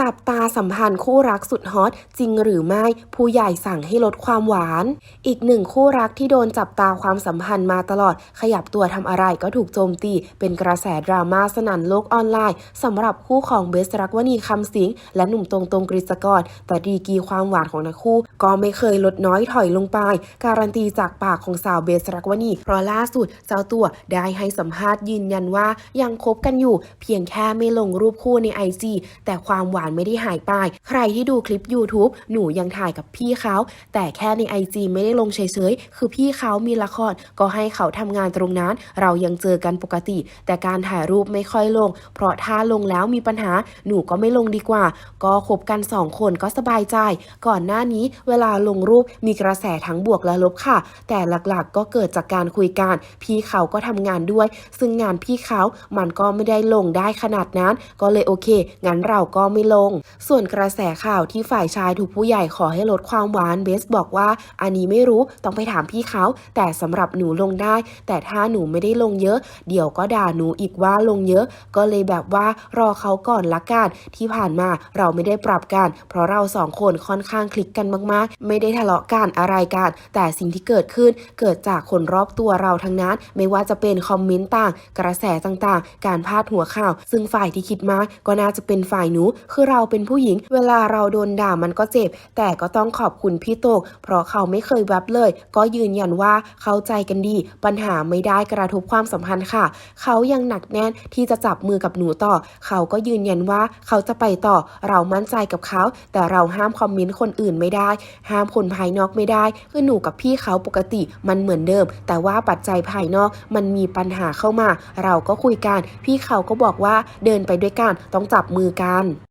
จับตาสัมพันธ์คู่รักสุดฮอตจริงหรือไม่ผู้ใหญ่สั่งให้ลดความหวาน อีกหนึ่งคู่รักที่โดนจับตาความสัมพันธ์มาตลอด ขยับตัวทำอะไรก็ถูกโจมตี เป็นกระแสดราม่าสนั่นโลกออนไลน์สำหรับคู่ของเบสรักวณีคำสิงและหนุ่มตรงตรงกฤษกร แต่ดีกีความหวานของทั้งคู่ ก็ไม่เคยลดน้อยถอยลงไป การันตีจากปากของสาวเบสรักวณีเพราะล่าสุดเจ้าตัวได้ให้สัมภาษณ์ยืนยันว่ายังคบกันอยู่ เพียงแค่ไม่ลงรูปคู่ในไอจีแต่ความหวานไม่ได้หายไป ใครที่ดูคลิป YouTube หนูยังถ่ายกับพี่เขา แต่แค่ในไอจีไม่ได้ลงเฉยๆ คือพี่เขามีละครก็ให้เขาทำงานตรงนั้น เรายังเจอกันปกติ แต่การถ่ายรูปไม่ค่อยลง เพราะถ้าลงแล้วมีปัญหา หนูก็ไม่ลงดีกว่า ก็คบกันสองคนก็สบายใจ ก่อนหน้านี้เวลาลงรูปมีกระแสทั้งบวกและลบค่ะ แต่หลักๆก็เกิดจากการคุยกัน พี่เขาก็ทำงานด้วย ซึ่งงานพี่เขามันก็ไม่ได้ลงได้ขนาดนั้น ก็เลยโอเค งั้นเราก็ไม่ลง ส่วนกระแสข่าวที่ฝ่ายชายถูกผู้ใหญ่ขอให้ลดความหวานเบสบอกว่า อันนี้ไม่รู้ต้องไปถามพี่เขา แต่สำหรับหนูลงได้ แต่ถ้าหนูไม่ได้ลงเยอะ เดี๋ยวก็ด่าหนูอีกว่าลงเยอะ ก็เลยแบบว่ารอเขาก่อนละกันที่ผ่านมาเราไม่ได้ปรับกัน เพราะเราสองคนค่อนข้างคลิกกันมากๆ ไม่ได้ทะเลาะกันอะไรกัน แต่สิ่งที่เกิดขึ้นเกิดจากคนรอบตัวเราทั้งนั้น ไม่ว่าจะเป็นคอมเมนต์ต่าง กระแสต่างๆ การพาดหัวข่าว ซึ่งฝ่ายที่คิดมากก็น่าจะเป็นฝ่ายหนูคือเราเป็นผู้หญิง เวลาเราโดนด่ามันก็เจ็บ แต่ก็ต้องขอบคุณพี่โตก เพราะเขาไม่เคยแวบเลย ก็ยืนยันว่าเข้าใจกันดี ปัญหาไม่ได้กระทบความสัมพันธ์ค่ะ เขายังหนักแน่นที่จะจับมือกับหนูต่อ เขาก็ยืนยันว่าเขาจะไปต่อ เรามั่นใจกับเขา แต่เราห้ามคอมเมนต์คนอื่นไม่ได้ ห้ามคนภายนอกไม่ได้ คือหนูกับพี่เขาปกติมันเหมือนเดิม แต่ว่าปัจจัยภายนอกมันมีปัญหาเข้ามา เราก็คุยกัน พี่เขาก็บอกว่าเดินไปด้วยกันต้องจับมือกัน